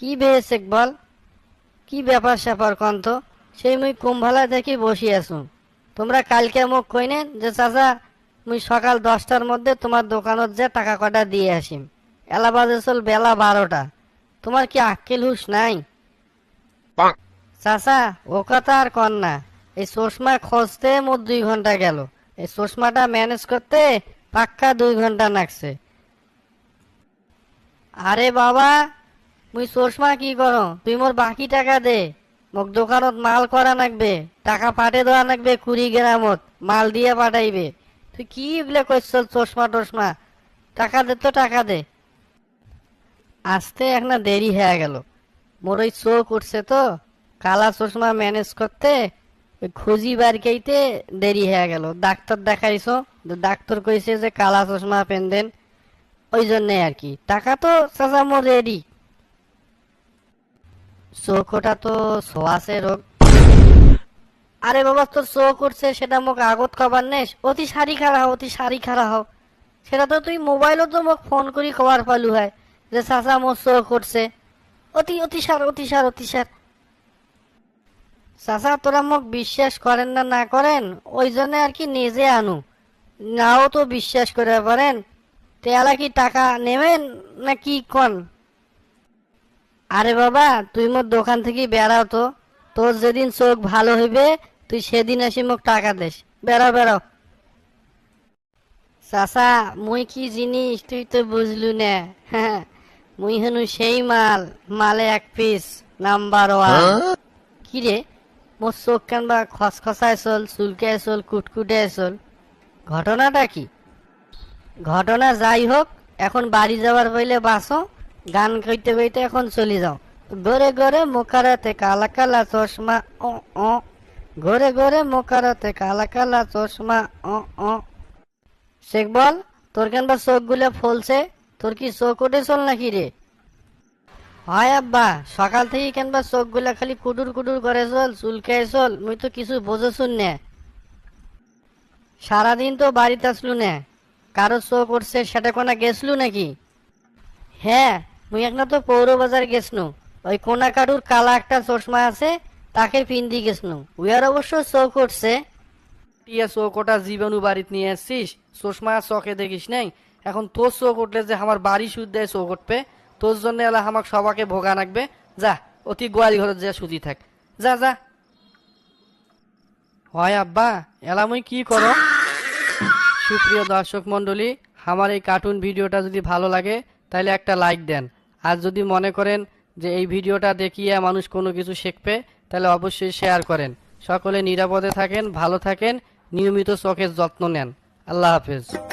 কি বেয়েছে বল কি ব্যাপার স্যাপার কন্ত? সেই মুই কুম্ভালা দেখি বসি আসুন তোমরা কালকে মোক কইনেন যে চাচা মুই সকাল দশটার মধ্যে তোমার দোকানত যে টাকা কটা দিয়ে আসিম। এলা বাজে চল বেলা বারোটা। তোমার কি আক্কেল হুস নাই? চাচা ও কথা আর কর না। এই চশমা খুঁজতে মোর দুই ঘণ্টা গেল। এই চশমাটা ম্যানেজ করতে পাক্কা দুই ঘণ্টা লাগছে আরে বাবা মুই চশমা কি করো তুই মোর বাকি টাকা দে। মোক দোকানত মাল করা লাগবে টাকা পাঠে দেওয়া লাগবে কুড়ি গ্রামত, মাল দিয়ে পাঠাইবে। তুই কি এগুলো করছ চশমা টশমা? টাকা দে তো টাকা দে। আসতে একটা দেরি হয়ে গেল। মোর ওই চোখ উঠছে তো, কালা চশমা ম্যানেজ করতে খুঁজি বার কেইতে দেরি হয়ে গেল। ডাক্তার দেখাইছো ডাক্তার কইছে যে কালা চশমা পেন দেন। ওই জন্যে আর কি। টাকা তো চাচা মোর রেডি চোখটা তো সোয়াশে রোগ। আরে বাবা, তোর চোখ উঠছে সেটা মোক আগত কবার নেস। অতি সারি খারা হও অতি সারি খারা হও সেটা তো তুই মোবাইলও তো মোক ফোন করি কবার পালু হয়, যে চাচা মোর চোখ উঠছে অতি অতি সার অতি সার অতি সার চাচা, তোরা মোক বিশ্বাস করেন না না করেন, ওই জন্য আর কি নিজে আনু। নাও তো বিশ্বাস করে পারেন। তেয়ালা কি টাকা নেবেন না কি কন? আরে বাবা তুই মোর দোকান থেকে বেড়াও তো। তোর যেদিন চোখ ভালো হইবে তুই সেদিন আসি মোক টাকা দেস। বেড়াও বেড়াও। চাচা মুই কি জিনিস তুই তো বুঝলু না। হ্যাঁ মুই হেনু সেই মাল মালে এক পিস নাম্বার ওয়ান। কি রে? মোর চোখ কেনবা খসখসায় চল চুলকে চল কুটকুটে চল। ঘটনাটা কি? ঘটনা যাই হোক এখন বাড়ি যাওয়ার বইলে বাসো গান গাইতে কইতে এখন চলে যাও। গড়ে গড়ে মোকারাতে কালা কালা চশমা ও ও গড়ে গড়ে মোকারাতে কালা কালা চশমা ও ও শেখ বল, তোর কেনবা চোখগুলো ফলছে? তোর কি চোখ উঠে চল নাকি রে? হয় আব্বা, সকাল থেকে কেনবা চোখগুলা খালি কুডুর কুডুর করে চল চুলকে চল, মুই তো কিছু বোঝো শুন না। সারাদিন তো বাড়িতে আসলু না। কারও চোখ উঠছে, সেটা কোনা গেছলু নাকি? হ্যাঁ মুই একটা তো পৌর বাজার গেছনু। ওই কোনা কাটুর কালা একটা চশমা আছে, তাকে পিন্দি গেছনু। উয়ার অবশ্য চোখ উঠছে। টিয়া চোখ ওটা জীবাণু বাড়িত নিয়ে আসছিস, চশমা চোখে দেখিস নাই। এখন তোর চোখ উঠলে যে আমার বাড়ি শুদ্ধে চোখ উঠবে, তোর জন্য এলা আমাকে সবাকে ভোগা রাখবে যা, অতি গোয়ালি ঘরে যা সুতি থাক। যা যা। হয় আব্বা, এলা মুই কি করো? সুপ্রিয় দর্শক মণ্ডলী, আমার এই কার্টুন ভিডিওটা যদি ভালো লাগে তাহলে একটা লাইক দেন। আর যদি মনে করেন যে এই ভিডিওটা দেখিয়ে মানুষ কোনো কিছু শিখবে, তাহলে অবশ্যই শেয়ার করেন। সকলে নিরাপদে থাকেন, ভালো থাকেন, নিয়মিত চোখের যত্ন নেন। আল্লাহ হাফেজ।